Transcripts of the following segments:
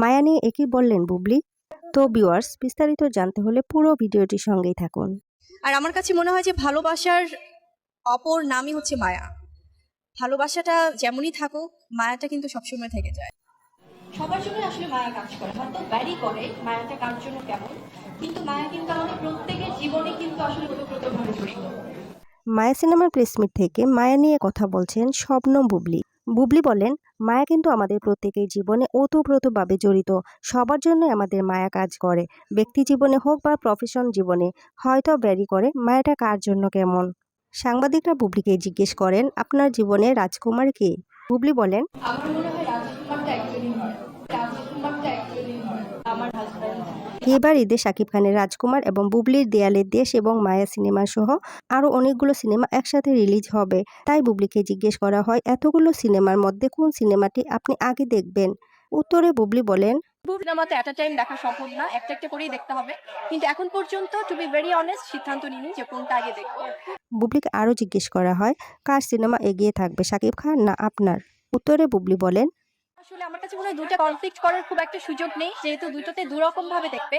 মায়া নিয়ে একই বললেন বুবলি তো ভিউয়ার্স বিস্তারিত জানতে হলে পুরো ভিডিওটির সঙ্গেই থাকুন। আর আমার কাছে মনে হয় যে ভালোবাসার অপর নামই হচ্ছে মায়া। ভালোবাসাটা যেমনই থাকুক মায়াটা কিন্তু সবসময় থেকে যায়। সবার জন্য আসলে মায়া কাজ করে। হয়তো ব্যারি করে মায়াটা কার জন্য কেমন কিন্তু মায়া কিন্তু আমাদের প্রত্যেকের জীবনে কিন্তু আসলে ওতপ্রোতভাবে জড়িত। মায়া সিনেমার প্রেসমিট থেকে মায়া নিয়ে কথা বলছেন শবনম বুবলি। বুবলি বলেন মায়া কিন্তু আমাদের প্রত্যেকের জীবনে ওতপ্রোতভাবে জড়িত। সবার জন্য আমাদের মায়া কাজ করে। ব্যক্তি জীবনে হোক বা প্রফেশন জীবনে, হয়তো ব্যারি করে মায়াটা কার জন্য কেমন? সাংবাদিকরা বুবলিকে জিজ্ঞেস করেন, আপনার জীবনে রাজকুমার কে? বুবলি বলেন, আমার মনে হয় এবার ঈদে শাকিব খানের রাজকুমার এবং বুবলির দেয়ালের দেশ এবং মায়া সিনেমা সহ আরও অনেকগুলো সিনেমা একসাথে রিলিজ হবে। তাই বুবলিকে জিজ্ঞেস করা হয় এতগুলো সিনেমার মধ্যে কোন সিনেমাটি আপনি আগে দেখবেন? উত্তরে বুবলি বলেন সিনেমাতে আ টাইম দেখা সম্ভব না একটা একটা করেই দেখতে হবে। কিন্তু এখন পর্যন্ত টু বি ভেরি অনেস্ট সিদ্ধান্ত নিনি যে কোনটা আগে দেখব। বুবলিকে আরও জিজ্ঞেস করা হয় কার সিনেমা এগিয়ে থাকবে শাকিব খান না আপনার? উত্তরে বুবলি বলেন আসলে আমার কাছে মনে হয় দুটো কনফ্লিক্ট করার খুব একটা সুযোগ নেই যেহেতু দুটোতে দুরকম ভাবে দেখবে।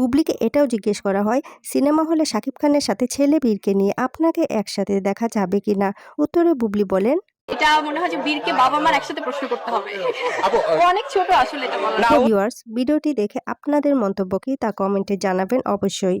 বুবলিকে এটাও জিজ্ঞেস করা হয় সিনেমা হলে শাকিব খানের সাথে ছেলে বীরকে নিয়ে আপনাকে একসাথে দেখা যাবে কিনা? উত্তরে বুবলি বলেন এটা মনে হয় যে বীরকে বাবা মার একসাথে প্রশ্ন করতে হবে। ও অনেক ছোট আসলে এটা বলা ভিউয়ার্স ভিডিওটি দেখে আপনাদের মন্তব্য কি তা কমেন্টে জানাবেন অবশ্যই।